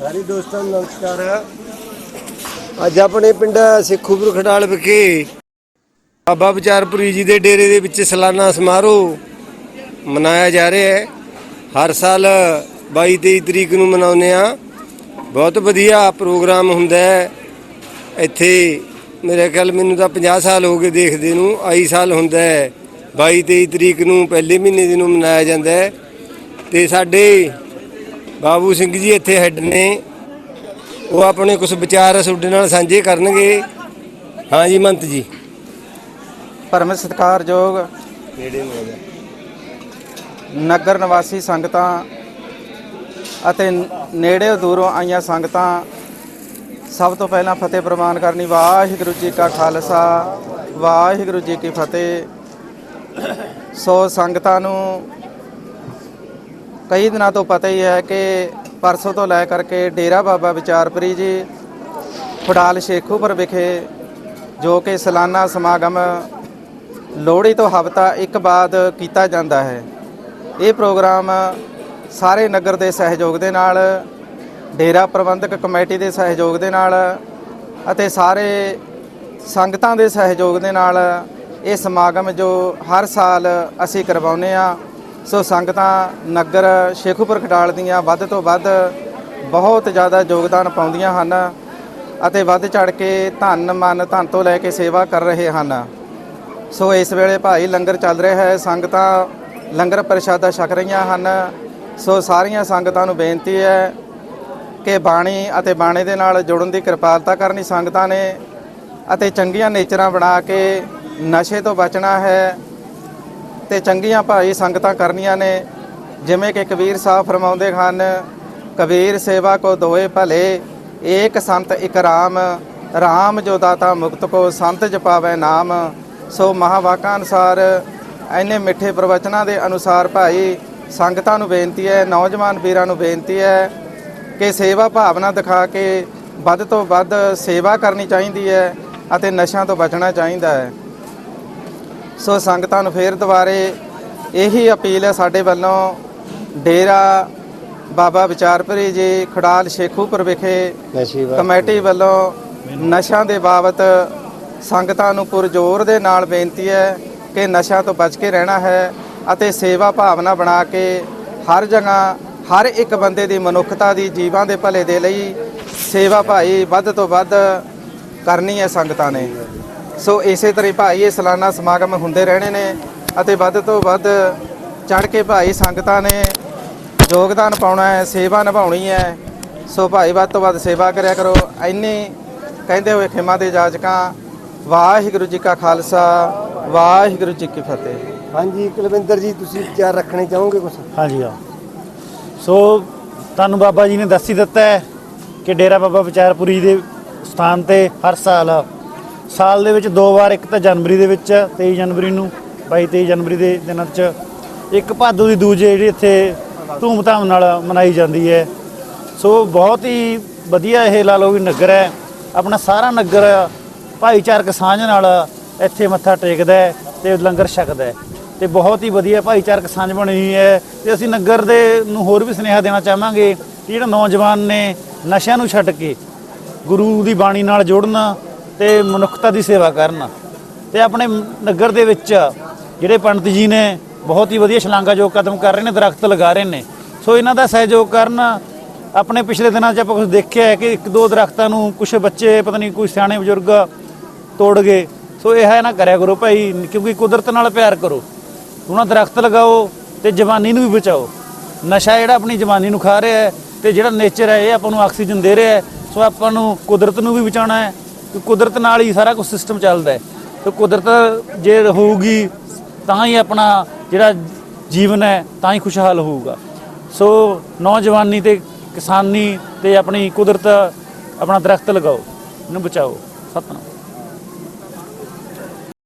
ਸਾਰੇ ਦੋਸਤਾਂ ਨੂੰ ਨਮਸਕਾਰ ਅੱਜ ਆਪਣੇ ਪਿੰਡ ਸਿੱਖੂਪੁਰ ਖਡਾਲ ਵਿਖੇ ਬਾਬਾ ਵਿਚਾਰਪੁਰੀ ਜੀ ਦੇ ਡੇਰੇ ਦੇ ਵਿੱਚ ਸਾਲਾਨਾ ਸਮਾਰੋਹ ਮਨਾਇਆ ਜਾ ਰਿਹਾ ਹੈ। ਹਰ ਸਾਲ 22 23 ਤਰੀਕ ਨੂੰ ਮਨਾਉਂਦੇ ਆ ਬਹੁਤ ਵਧੀਆ ਪ੍ਰੋਗਰਾਮ ਹੁੰਦਾ ਹੈ। ਇੱਥੇ ਮੇਰੇ ਖਿਆਲ ਮੈਨੂੰ ਤਾਂ 50 ਸਾਲ ਹੋ ਗਏ ਦੇਖਦੇ ਨੂੰ, ਆਈ ਸਾਲ ਹੁੰਦਾ ਹੈ। 22 23 ਤਰੀਕ ਨੂੰ ਪਹਿਲੇ ਮਹੀਨੇ ਦੇ ਨੂੰ ਮਨਾਇਆ ਜਾਂਦਾ ਹੈ। ਤੇ ਸਾਡੇ ਬਾਬੂ ਸਿੰਘ ਜੀ ਇੱਥੇ ਹੈੱਡ ਨੇ। ਉਹ ਆਪਣੇ ਕੁਝ ਵਿਚਾਰ ਤੁਹਾਡੇ ਨਾਲ ਸਾਂਝੇ ਕਰਨਗੇ। ਹਾਂਜੀ ਮੰਤ ਜੀ। ਪਰਮ ਸਤਿਕਾਰਯੋਗ ਨੇੜੇ ਨੂੰ ਆ। ਜਾ ਨਗਰ ਨਿਵਾਸੀ ਸੰਗਤਾਂ ਅਤੇ ਨੇੜੇ ਦੂਰੋਂ ਆਈਆਂ ਸੰਗਤਾਂ ਸਭ ਤੋਂ ਪਹਿਲਾਂ ਫਤਿਹ ਪ੍ਰਵਾਨ ਕਰਨੀ। ਵਾਹਿਗੁਰੂ ਜੀ ਕਾ ਖਾਲਸਾ ਵਾਹਿਗੁਰੂ ਜੀ ਕੀ ਫਤਿਹ। ਸੋ ਸੰਗਤਾਂ ਨੂੰ ਕਈ ਦਿਨਾਂ ਤੋਂ ਪਤਾ ਹੀ ਹੈ ਕਿ ਪਰਸੋਂ ਤੋਂ ਲੈ ਕਰਕੇ ਡੇਰਾ ਬਾਬਾ ਵਿਚਾਰਪੁਰੀ ਜੀ, ਫੜਾਲ ਸ਼ੇਖੂਪੁਰ ਵਿਖੇ ਜੋ ਕਿ ਸਾਲਾਨਾ ਸਮਾਗਮ ਲੋਹੜੀ ਤੋਂ ਹਫ਼ਤਾ ਇੱਕ ਬਾਅਦ ਕੀਤਾ ਜਾਂਦਾ ਹੈ। ਇਹ ਪ੍ਰੋਗਰਾਮ ਸਾਰੇ ਨਗਰ ਦੇ ਸਹਿਯੋਗ ਦੇ ਨਾਲ, ਡੇਰਾ ਪ੍ਰਬੰਧਕ ਕਮੇਟੀ ਦੇ ਸਹਿਯੋਗ ਦੇ ਨਾਲ ਅਤੇ ਸਾਰੇ ਸੰਗਤਾਂ ਦੇ ਸਹਿਯੋਗ ਦੇ ਨਾਲ ਇਹ ਸਮਾਗਮ ਜੋ ਹਰ ਸਾਲ ਅਸੀਂ ਕਰਵਾਉਂਦੇ ਆ ਸੋ ਸੰਗਤਾਂ ਨਗਰ ਸ਼ੇਖੂਪੁਰ ਖਟਾਲ ਦੀਆਂ ਵੱਧ ਤੋਂ ਵੱਧ ਬਹੁਤ ਜ਼ਿਆਦਾ ਯੋਗਦਾਨ ਪਾਉਂਦੀਆਂ ਹਨ ਅਤੇ ਵੱਧ ਚੜ ਕੇ ਧਨ ਮਨ ਧਨ ਤੋਂ ਲੈ ਕੇ ਸੇਵਾ ਕਰ ਰਹੇ ਹਨ। ਸੋ ਇਸ ਵੇਲੇ ਭਾਈ ਲੰਗਰ ਚੱਲ ਰਿਹਾ ਹੈ, ਸੰਗਤਾਂ ਲੰਗਰ ਪ੍ਰਸ਼ਾਦਾ ਛਕ ਰਹੀਆਂ ਹਨ। ਸੋ ਸਾਰੀਆਂ ਸੰਗਤਾਂ ਨੂੰ ਬੇਨਤੀ ਹੈ ਕਿ ਬਾਣੀ ਅਤੇ ਬਾਣੇ ਦੇ ਨਾਲ ਜੁੜਨ ਦੀ ਕਿਰਪਾਲਤਾ ਕਰਨੀ ਸੰਗਤਾਂ ਨੇ ਅਤੇ ਚੰਗੀਆਂ ਨੇਚਰਾਂ ਬਣਾ ਕੇ ਨਸ਼ੇ ਤੋਂ ਬਚਣਾ ਹੈ। ਤੇ ਚੰਗੀਆਂ ਭਾਈ ਸੰਗਤਾਂ ਕਰਨੀਆਂ ਨੇ। ਜਿਵੇਂ ਕਿ ਕਬੀਰ ਸਾਹਿਬ ਫਰਮਾਉਂਦੇ ਹਨ, ਕਬੀਰ ਸੇਵਾ ਕੋ ਦੋਏ ਭਲੇ, ਏਕ ਸੰਤ ਇਕ ਰਾਮ ਰਾਮ ਜੋ ਦਾਤਾ ਮੁਕਤ ਕੋ ਸੰਤ ਜਪਾਵੇ ਨਾਮ। ਸੋ ਮਹਾਵਾਕਾਂ ਅਨੁਸਾਰ ਐਨੇ ਮਿੱਠੇ ਪ੍ਰਵਚਨਾਂ ਦੇ ਅਨੁਸਾਰ ਭਾਈ ਸੰਗਤਾਂ ਨੂੰ ਬੇਨਤੀ ਹੈ, ਨੌਜਵਾਨ ਵੀਰਾਂ ਨੂੰ ਬੇਨਤੀ ਹੈ ਕਿ ਸੇਵਾ ਭਾਵਨਾ ਦਿਖਾ ਕੇ ਵੱਧ ਤੋਂ ਵੱਧ ਸੇਵਾ ਕਰਨੀ ਚਾਹੀਦੀ ਹੈ ਅਤੇ ਨਸ਼ਿਆਂ ਤੋਂ ਬਚਣਾ ਚਾਹੀਦਾ ਹੈ। ਸੋ ਸੰਗਤਾਂ ਨੂੰ ਫੇਰ ਦੁਬਾਰੇ ਇਹੀ ਅਪੀਲ ਹੈ ਸਾਡੇ ਵੱਲੋਂ। ਡੇਰਾ ਬਾਬਾ ਵਿਚਾਰਪੁਰੀ ਜੀ ਖੜਾਲ ਸ਼ੇਖੂਪੁਰ ਵਿਖੇ ਕਮੇਟੀ ਵੱਲੋਂ ਨਸ਼ਿਆਂ ਦੇ ਬਾਬਤ ਸੰਗਤਾਂ ਨੂੰ ਪੁਰਜ਼ੋਰ ਦੇ ਨਾਲ ਬੇਨਤੀ ਹੈ ਕਿ ਨਸ਼ਿਆਂ ਤੋਂ ਬਚ ਕੇ ਰਹਿਣਾ ਹੈ ਅਤੇ ਸੇਵਾ ਭਾਵਨਾ ਬਣਾ ਕੇ ਹਰ ਜਗ੍ਹਾ ਹਰ ਇੱਕ ਬੰਦੇ ਦੀ ਮਨੁੱਖਤਾ ਦੀ ਜੀਵਾਂ ਦੇ ਭਲੇ ਦੇ ਲਈ ਸੇਵਾ ਭਾਈ ਵੱਧ ਤੋਂ ਵੱਧ ਕਰਨੀ ਹੈ ਸੰਗਤਾਂ ਨੇ। ਸੋ ਇਸੇ ਤਰ੍ਹਾਂ ਹੀ ਭਾਈ ਇਹ ਸਾਲਾਨਾ ਸਮਾਗਮ ਹੁੰਦੇ ਰਹਿਣੇ ਨੇ ਅਤੇ ਵੱਧ ਤੋਂ ਵੱਧ ਚੜ ਕੇ ਭਾਈ ਸੰਗਤਾਂ ਨੇ ਯੋਗਦਾਨ ਪਾਉਣਾ ਹੈ ਸੇਵਾ ਨਿਭਾਉਣੀ ਹੈ। ਸੋ ਭਾਈ ਵੱਧ ਤੋਂ ਵੱਧ ਸੇਵਾ ਕਰਿਆ ਕਰੋ। ਇੰਨੀ ਕਹਿੰਦੇ ਹੋਏ ਖਿਮਾ ਦੇ ਜਾਜਕਾਂ ਵਾਹਿਗੁਰੂ ਜੀ ਕਾ ਖਾਲਸਾ ਵਾਹਿਗੁਰੂ ਜੀ ਕੀ ਫਤਿਹ। ਹਾਂਜੀ ਕੁਲਵਿੰਦਰ ਜੀ ਤੁਸੀਂ ਵਿਚਾਰ ਰੱਖਣੇ ਚਾਹੋਗੇ ਕੁਝ ਹਾਂਜੀ ਹਾਂ। ਸੋ ਤੁਹਾਨੂੰ ਬਾਬਾ ਜੀ ਨੇ ਦੱਸ ਹੀ ਦਿੱਤਾ ਹੈ ਕਿ ਡੇਰਾ ਬਾਬਾ ਵਿਚਾਰਪੁਰੀ ਦੇ ਸਥਾਨ ਤੇ ਹਰ ਸਾਲ ਸਾਲ ਦੇ ਵਿੱਚ ਦੋ ਵਾਰ, ਇੱਕ ਤਾਂ ਜਨਵਰੀ ਦੇ ਵਿੱਚ 23 ਜਨਵਰੀ ਨੂੰ 22 23 ਜਨਵਰੀ ਦੇ ਦਿਨਾਂ 'ਚ ਇੱਕ ਭਾਦੂ ਦੀ ਦੂਜੇ ਜਿਹੜੀ ਇੱਥੇ ਧੂਮਧਾਮ ਨਾਲ ਮਨਾਈ ਜਾਂਦੀ ਹੈ। ਸੋ ਬਹੁਤ ਹੀ ਵਧੀਆ ਇਹ ਲਾ ਲਓ ਵੀ ਨਗਰ ਹੈ। ਆਪਣਾ ਸਾਰਾ ਨਗਰ ਭਾਈਚਾਰਕ ਸਾਂਝ ਨਾਲ ਇੱਥੇ ਮੱਥਾ ਟੇਕਦਾ ਹੈ ਤੇ ਲੰਗਰ ਛਕਦਾ ਹੈ। ਤੇ ਬਹੁਤ ਹੀ ਵਧੀਆ ਭਾਈਚਾਰਕ ਸਾਂਝ ਬਣੀ ਹੋਈ ਹੈ ਤੇ ਅਸੀਂ ਨਗਰ ਦੇ ਨੂੰ ਹੋਰ ਵੀ ਸੁਨੇਹਾ ਦੇਣਾ ਚਾਹਾਂਗੇ ਕਿ ਜਿਹੜਾ ਨੌਜਵਾਨ ਨੇ ਨਸ਼ਿਆਂ ਨੂੰ ਛੱਡ ਕੇ ਗੁਰੂ ਦੀ ਬਾਣੀ ਨਾਲ ਜੁੜਨ ਤੇ ਮਨੁੱਖਤਾ ਦੀ ਸੇਵਾ ਕਰਨ। ਤੇ ਆਪਣੇ ਨਗਰ ਦੇ ਵਿੱਚ ਜਿਹੜੇ ਪੰਡਤ ਜੀ ਨੇ ਬਹੁਤ ਹੀ ਵਧੀਆ ਸ਼ਲਾਘਾਯੋਗ ਕਦਮ ਕਰ ਰਹੇ ਨੇ, ਦਰਖਤ ਲਗਾ ਰਹੇ ਨੇ। ਸੋ ਇਹਨਾਂ ਦਾ ਸਹਿਯੋਗ ਕਰਨ ਆਪਣੇ ਪਿਛਲੇ ਦਿਨਾਂ 'ਚ ਆਪਾਂ ਕੁਝ ਦੇਖਿਆ ਹੈ ਕਿ ਇੱਕ ਦੋ ਦਰਖਤਾਂ ਨੂੰ ਕੁਝ ਬੱਚੇ, ਪਤਾ ਨਹੀਂ ਕੋਈ ਸਿਆਣੇ ਬਜ਼ੁਰਗ ਤੋੜ ਗਏ। ਸੋ ਇਹ ਹੈ ਨਾ ਕਰਿਆ ਕਰੋ ਭਾਈ, ਕਿਉਂਕਿ ਕੁਦਰਤ ਨਾਲ ਪਿਆਰ ਕਰੋ। ਉਹਨਾਂ ਦਰਖਤ ਲਗਾਓ ਤੇ ਜਵਾਨੀ ਨੂੰ ਵੀ ਬਚਾਓ। ਨਸ਼ਾ ਜਿਹੜਾ ਆਪਣੀ ਜਵਾਨੀ ਨੂੰ ਖਾ ਰਿਹਾ ਹੈ ਤੇ ਜਿਹੜਾ ਨੇਚਰ ਹੈ, ਇਹ ਆਪਾਂ ਨੂੰ ਆਕਸੀਜਨ ਦੇ ਰਿਹਾ ਹੈ। ਸੋ ਆਪਾਂ ਨੂੰ ਕੁਦਰਤ ਨੂੰ ਵੀ ਬਚਾਉਣਾ ਹੈ ਕੁਦਰਤ ਨਾਲ ਹੀ ਸਾਰਾ ਕੁਝ ਸਿਸਟਮ ਚੱਲਦਾ ਹੈ। ਤੇ ਕੁਦਰਤ ਜੇ ਹੋਊਗੀ, ਤਾਂ ਹੀ ਆਪਣਾ ਜਿਹੜਾ ਜੀਵਨ ਹੈ, ਤਾਂ ਹੀ ਖੁਸ਼ਹਾਲ ਹੋਊਗਾ। ਸੋ ਨੌਜਵਾਨੀ ਤੇ ਕਿਸਾਨੀ ਤੇ ਆਪਣੀ ਕੁਦਰਤ ਆਪਣਾ ਦਰਖਤ ਲਗਾਓ, ਇਹਨੂੰ ਬਚਾਓ। ਸਤਨਾਮ।